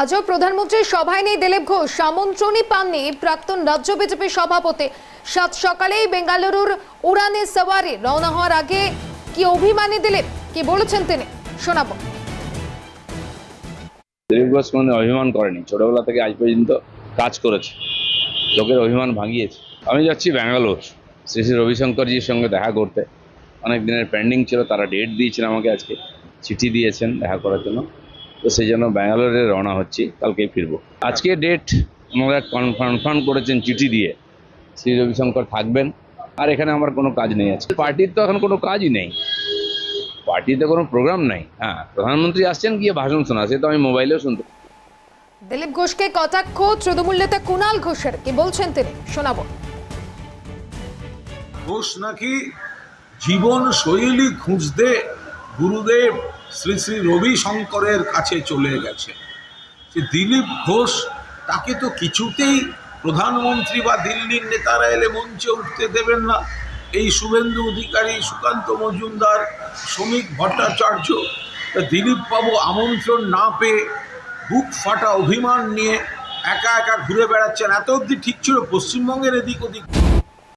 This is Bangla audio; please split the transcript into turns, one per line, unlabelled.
আজও প্রধানমন্ত্রীর সভায় নেই দিলীপ ঘোষ। আমন্ত্রণই পাননি প্রাক্তন রাজ্য বিজেপি সভাপতি। সাত সকালেই বেঙ্গালুরুর উড়ানে সওয়ারি রওনা হওয়ার আগে কি অভিমানী দিলীপ? কি বলেছেন তিনি? শোনাবো।
দিলীপ ঘোষ কোনো অভিমান করেনি। ছোটবেলা থেকে আজ পর্যন্ত কাজ করেছে। লোকের অভিমান ভাঙিয়েছে। আমি যাচ্ছি ব্যাঙ্গালোর। শ্রী শ্রী রবিশঙ্করজির সঙ্গে দেখা করতে। অনেক দিনের পেন্ডিং ছিল, তারা ডেট দিয়েছেন আমাকে আজকে। চিঠি দিয়েছেন দেখা করার জন্য। তো সেই জন্য ব্যাঙ্গালোরে রওনা হচ্ছি কালকেই ফিরবো। আজকে ডেট আমাদের কনফার্ম করেছেন চিঠি দিয়ে। শ্রী রবিশঙ্কর থাকবেন আর এখানে আমার কোনো কাজ নেই আছে পার্টির তো এখন কোনো কাজই নেই। পার্টিতে কোনো প্রোগ্রাম নাই হ্যাঁ প্রধানমন্ত্রী আসছেন গিয়ে ভাষণ শোনা সে তো আমি মোবাইলেও শুনতে
দিলীপ ঘোষকে কটাক্ষ তৃণমূল নেতা কুণাল ঘোষের কি বলছেন তিনি? শোনাবো।
ঘোষ নাকি জীবন শৈলী খুঁজতে গুরুদেব শ্রী শ্রী রবি শঙ্করের কাছে চলে গেছে। সে দিলীপ ঘোষ, তাকে তো কিছুতেই প্রধানমন্ত্রী বা দিল্লির নেতারা এলে মঞ্চে উঠতে দেবেন না। এই শুভেন্দু অধিকারী, সুকান্ত মজুমদার, শ্রমিক ভট্টাচার্য, তা দিলীপ বাবু আমন্ত্রণ না পেয়ে বুক ফাটা অভিমান নিয়ে একা একা ঘুরে বেড়াচ্ছেন। এত অবধি ঠিক ছিল, পশ্চিমবঙ্গের এদিক ওদিক।